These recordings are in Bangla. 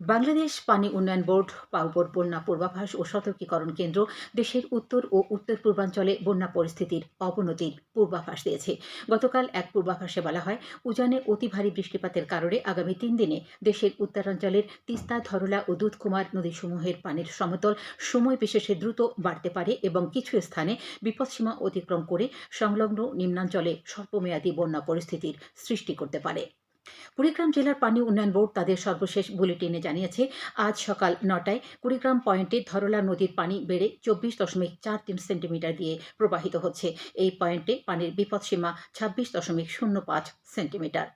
বাংলাদেশ পানি উন্নয়ন বোর্ড পাউবর বন্যা পূর্বাভাস ও সতর্কীকরণ কেন্দ্র দেশের উত্তর ও উত্তর পূর্বাঞ্চলে বন্যা পরিস্থিতির অবনতির পূর্বাভাস দিয়েছে। গতকাল এক পূর্বাভাসে বলা হয়, উজানে অতি ভারী বৃষ্টিপাতের কারণে আগামী তিন দিনে দেশের উত্তরাঞ্চলের তিস্তা, ধরলা ও দুধকুমার নদীসমূহের পানির সমতল সময় বিশেষে দ্রুত বাড়তে পারে এবং কিছু স্থানে বিপদসীমা অতিক্রম করে সংলগ্ন নিম্নাঞ্চলে স্বল্পমেয়াদী বন্যা পরিস্থিতির সৃষ্টি করতে পারে। কুড়িগ্রাম জেলার পানি উন্নয়ন বোর্ড তাদের সর্বশেষ বুলেটিনে জানিয়েছে, আজ সকাল নটায় কুড়িগ্রাম পয়েন্টে ধরলা নদীর পানি বেড়ে চব্বিশ দশমিক চার তিন সেন্টিমিটার দিয়ে প্রবাহিত হচ্ছে। এই পয়েন্টে পানির বিপদসীমা ছাব্বিশ দশমিক শূন্য পাঁচ সেন্টিমিটার।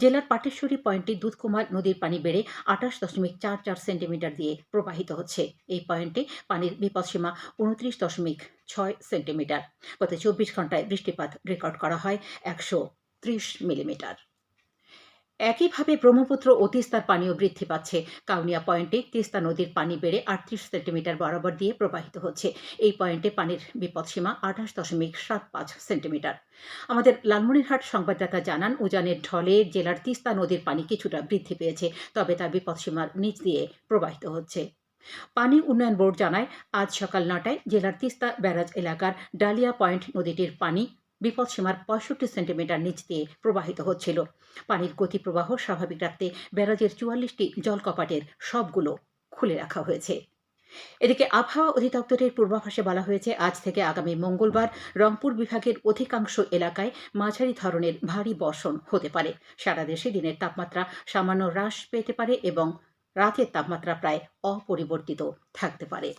জেলার পাটেশ্বরী পয়েন্টে দুধকুমার নদীর পানি বেড়ে আঠাশ দশমিক চার চার সেন্টিমিটার দিয়ে প্রবাহিত হচ্ছে। এই পয়েন্টে পানির বিপদসীমা উনত্রিশ দশমিক ছয় সেন্টিমিটার। গত চব্বিশ ঘন্টায় বৃষ্টিপাত রেকর্ড করা হয় একশো ত্রিশ মিলিমিটার। একইভাবে ব্রহ্মপুত্র ও তিস্তার পানিও বৃদ্ধি পাচ্ছে। কাউনিয়া পয়েন্টে তিস্তা নদীর পানি বেড়ে আটত্রিশ সেন্টিমিটার বরাবর দিয়ে প্রবাহিত হচ্ছে। এই পয়েন্টে পানির বিপদসীমা আঠাশ দশমিক সাত পাঁচ সেন্টিমিটার। আমাদের লালমনিরহাট সংবাদদাতা জানান, উজানের ঢলে জেলার তিস্তা নদীর পানি কিছুটা বৃদ্ধি পেয়েছে, তবে তার বিপদসীমার নিচ দিয়ে প্রবাহিত হচ্ছে। পানি উন্নয়ন বোর্ড জানায়, আজ সকাল নটায় জেলার তিস্তা ব্যারাজ এলাকার ডালিয়া পয়েন্ট নদীটির পানি বিপদসীমার পঁয়ষট্টি সেন্টিমিটার নিচ দিয়ে প্রবাহিত হচ্ছিল। পানির গতি প্রবাহ স্বাভাবিক রাখতে ব্যারাজের চুয়াল্লিশটি জলকপাটের সবগুলো খুলে রাখা হয়েছে। এদিকে আবহাওয়া অধিদপ্তরের পূর্বাভাসে বলা হয়েছে, আজ থেকে আগামী মঙ্গলবার রংপুর বিভাগের অধিকাংশ এলাকায় মাঝারি ধরনের ভারী বর্ষণ হতে পারে। সারা দেশে দিনের তাপমাত্রা সামান্য হ্রাস পেতে পারে এবং রাতের তাপমাত্রা প্রায় অপরিবর্তিত থাকতে পারে।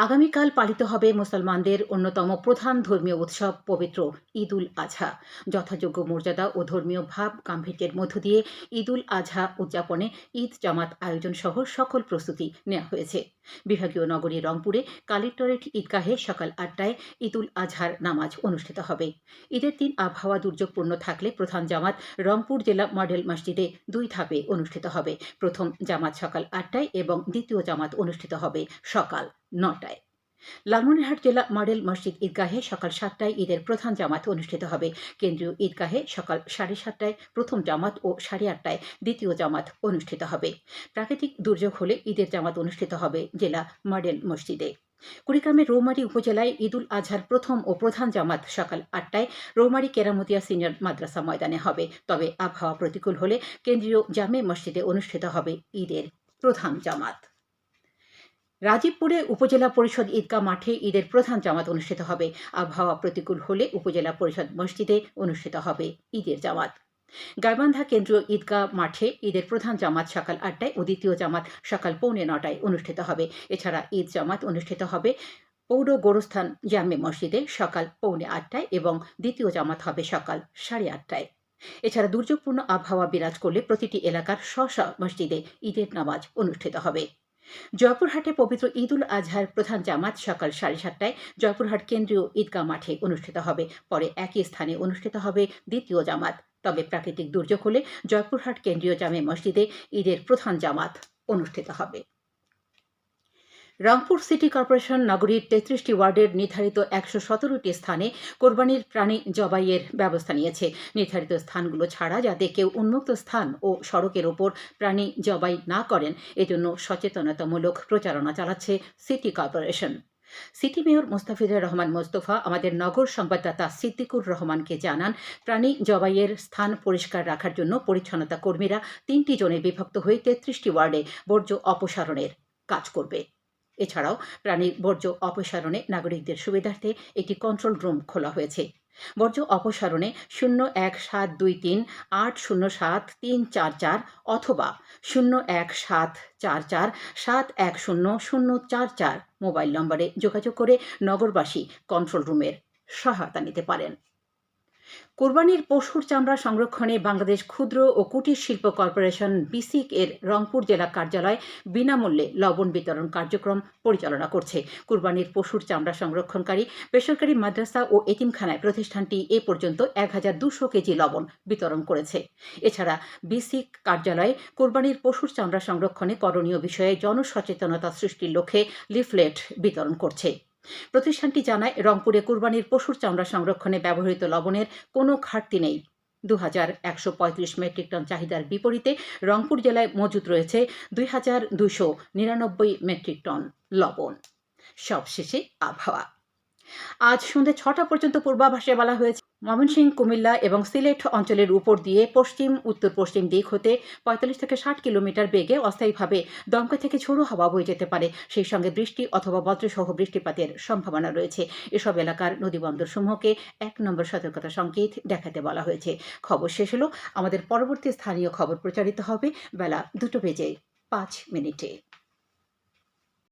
আগামীকাল পালিত হবে মুসলমানদের অন্যতম প্রধান ধর্মীয় উৎসব, পবিত্র ঈদ উল আজহা যথাযোগ্য মর্যাদা ও ধর্মীয় ভাব গাম্ভীর্যের মধ্য দিয়ে ঈদ উল আজহা উদযাপনে ঈদ জামাত আয়োজন সহ সকল প্রস্তুতি নেওয়া হয়েছে। বিভাগীয় নগরী রংপুরে কালেক্টরেট ঈদগাহে সকাল আটটায় ঈদ উল আজহার নামাজ অনুষ্ঠিত হবে। ঈদের দিন আবহাওয়া দুর্যোগপূর্ণ থাকলে প্রধান জামাত রংপুর জেলা মডেল মসজিদে দুই ধাপে অনুষ্ঠিত হবে। প্রথম জামাত সকাল আটটায় এবং দ্বিতীয় জামাত অনুষ্ঠিত হবে সকাল নটায়। লালমনিরহাট জেলা মডেল মসজিদ ঈদগাহে সকাল সাতটায় ঈদের প্রধান জামাত অনুষ্ঠিত হবে। কেন্দ্রীয় ঈদগাহে সকাল সাড়ে সাতটায় প্রথম জামাত ও সাড়ে আটটায় দ্বিতীয় জামাত অনুষ্ঠিত হবে। প্রাকৃতিক দুর্যোগ হলে ঈদের জামাত অনুষ্ঠিত হবে জেলা মডেল মসজিদে। কুড়িগ্রামের রৌমারী উপজেলায় ঈদুল আজহার প্রথম ও প্রধান জামাত সকাল আটটায় রৌমারী কেরামতিয়া সিনিয়র মাদ্রাসা ময়দানে হবে। তবে আবহাওয়া প্রতিকূল হলে কেন্দ্রীয় জামে মসজিদে অনুষ্ঠিত হবে ঈদের প্রধান জামাত। রাজীবপুরে উপজেলা পরিষদ ঈদগাহ মাঠে ঈদের প্রধান জামাত অনুষ্ঠিত হবে। আবহাওয়া প্রতিকূল হলে উপজেলা পরিষদ মসজিদে অনুষ্ঠিত হবে ঈদের জামাত। গাইবান্ধা কেন্দ্রীয় ঈদগাহ মাঠে ঈদের প্রধান জামাত সকাল আটটায় ও দ্বিতীয় জামাত সকাল পৌনে নটায় অনুষ্ঠিত হবে। এছাড়া ঈদ জামাত অনুষ্ঠিত হবে পৌর গোরস্থান জামে মসজিদে সকাল পৌনে আটটায় এবং দ্বিতীয় জামাত হবে সকাল সাড়ে আটটায়। এছাড়া দুর্যোগপূর্ণ আবহাওয়া বিরাজ করলে প্রতিটি এলাকার স্ব মসজিদে ঈদের নামাজ অনুষ্ঠিত হবে। জয়পুরহাটে পবিত্র ঈদ উল আজহার প্রধান জামাত সকাল সাড়ে সাতটায় জয়পুরহাট কেন্দ্রীয় ঈদগাহ মাঠে অনুষ্ঠিত হবে। পরে একই স্থানে অনুষ্ঠিত হবে দ্বিতীয় জামাত। তবে প্রাকৃতিক দুর্যোগ হলে জয়পুরহাট কেন্দ্রীয় জামে মসজিদে ঈদের প্রধান জামাত অনুষ্ঠিত হবে। রংপুর সিটি কর্পোরেশন নগরীর তেত্রিশটি ওয়ার্ডের নির্ধারিত একশো সতেরোটি স্থানে কোরবানির প্রাণী জবাইয়ের ব্যবস্থা নিয়েছে। নির্ধারিত স্থানগুলো ছাড়া যাতে কেউ উন্মুক্ত স্থান ও সড়কের ওপর প্রাণী জবাই না করেন, এজন্য সচেতনতামূলক প্রচারণা চালাচ্ছে city corporation. City mayor Mostafizur Rahman Mostafa, আমাদের নগর সংবাদদাতা সিদ্দিকুর রহমানকে জানান, প্রাণী জবাইয়ের স্থান পরিষ্কার রাখার জন্য পরিচ্ছন্নতা কর্মীরা তিনটি জনে বিভক্ত হয়ে তেত্রিশটি ওয়ার্ডে বর্জ্য অপসারণের কাজ করবে। এছাড়াও প্রাণীর বর্জ্য অপসারণে নাগরিকদের সুবিধার্থে একটি কন্ট্রোল রুম খোলা হয়েছে। বর্জ্য অপসারণে শূন্য এক সাত দুই তিন আট শূন্য সাত তিন চার চার অথবা শূন্য এক সাত চার চার সাত এক শূন্য শূন্য চার চার মোবাইল নম্বরে যোগাযোগ করে নগরবাসী কন্ট্রোল রুমের সহায়তা নিতে পারেন। কোরবানির পশুর চামড়া সংরক্ষণে বাংলাদেশ ক্ষুদ্র ও কুটির শিল্প কর্পোরেশন বিসিক এর রংপুর জেলা কার্যালয় বিনামূল্যে লবণ বিতরণ কার্যক্রম পরিচালনা করছে। কোরবানির পশুর চামড়া সংরক্ষণকারী, বেসরকারি মাদ্রাসা ও এতিমখানায় প্রতিষ্ঠানটি এ পর্যন্ত এক হাজার দুশো কেজি লবণ বিতরণ করেছে। এছাড়া বিসিক কার্যালয়ে কোরবানির পশুর চামড়া সংরক্ষণে করণীয় বিষয়ে জনসচেতনতা সৃষ্টির লক্ষ্যে লিফলেট বিতরণ করছে। প্রতিষ্ঠানটি জানায়, রংপুরে কুরবানির পশুর চামড়া সংরক্ষণে ব্যবহৃত লবণের কোনো ঘাটতি নেই। দু হাজার একশো পঁয়ত্রিশ মেট্রিক টন চাহিদার বিপরীতে রংপুর জেলায় মজুদ রয়েছে দুই হাজার দুশো নিরানব্বই মেট্রিক টন লবণ। সবশেষে আবহাওয়া। আজ সন্ধ্যে ছটা পর্যন্ত পূর্বাভাসে বলা হয়েছে ময়মনসিংহ কুমিল্লা এবং সিলেট অঞ্চলের উপর দিয়ে পশ্চিম উত্তর পশ্চিম দিক হতে পঁয়তাল্লিশ থেকে ষাট কিলোমিটার বেগে অস্থায়ীভাবে দমকা থেকে ঝোড়ো হাওয়া বয়ে যেতে পারে। সেই সঙ্গে বৃষ্টি অথবা বজ্রসহ বৃষ্টিপাতের সম্ভাবনা রয়েছে। এসব এলাকার নদীবন্দরসমূহকে এক নম্বর সতর্কতা সংকেত দেখাতে বলা হয়েছে। খবর শেষ হলো। আমাদের পরবর্তী স্থানীয় খবর প্রচারিত হবে বেলা দুটো বেজে পাঁচ মিনিটে।